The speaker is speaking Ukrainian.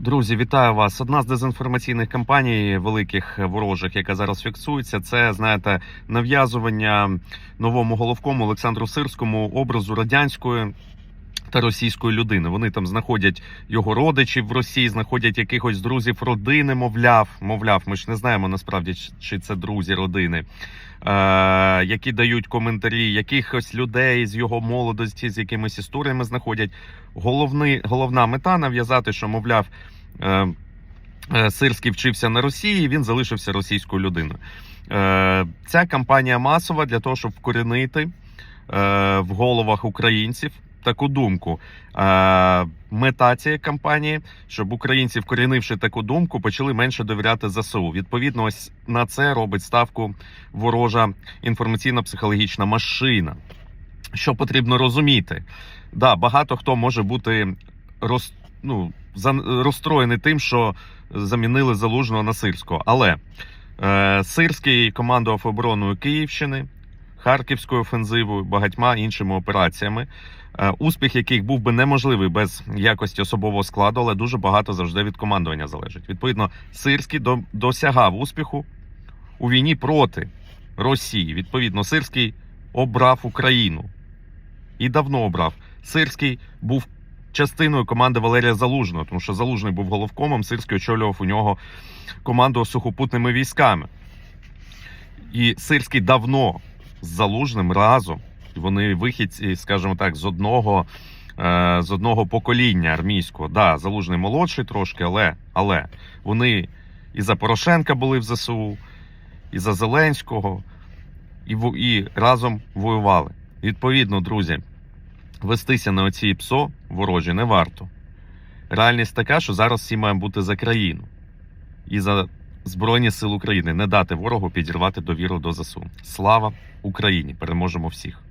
Друзі, вітаю вас. Одна з дезінформаційних кампаній великих ворожих, яка зараз фіксується, це знаєте нав'язування новому головкому Олександру Сирському образу радянської. Та російської людини вони там знаходять його родичів в Росії, знаходять якихось друзів родини, мовляв, мовляв, ми ж не знаємо насправді, чи- це друзі родини, е, які дають коментарі, якихось людей з його молодості, з якимись історіями знаходять. Головний, головна мета нав'язати, що мовляв. Е, е, Сирський вчився на Росії, він залишився російською людиною. Е, Ця кампанія масова для того, щоб вкорінити е, в головах українців таку думку. Мета цієї кампанії, щоб українці, вкорінивши таку думку, почали менше довіряти ЗСУ. Відповідно, ось на це робить ставку ворожа інформаційно-психологічна машина. Що потрібно розуміти? Да, багато хто може бути роз, ну, розстроєний тим, що замінили залужного на Сирського. Але е, Сирський командував обороною Київщини, Харківською офензивою, багатьма іншими операціями, е, успіх яких був би неможливий без якості особового складу, але дуже багато завжди від командування залежить. Відповідно, Сирський до, досягав успіху у війні проти Росії. Відповідно, Сирський обрав Україну і давно обрав. Сирський був частиною команди Валерія Залужного, тому що Залужний був головкомом, Сирський очолював у нього команду сухопутними військами. І Сирський давно з Залужним разом. Вони вихідці, скажімо так, з одного, е, з одного покоління армійського. Да, Залужний молодший трошки, але, але вони і за Порошенка були в ЗСУ, і за Зеленського, і, і разом воювали. Відповідно, друзі, вестися на оці ПСО ворожі не варто. Реальність така, що зараз всі маємо бути за країну і за Збройні Сили України, не дати ворогу підірвати довіру до ЗСУ. Слава Україні! Переможемо всіх!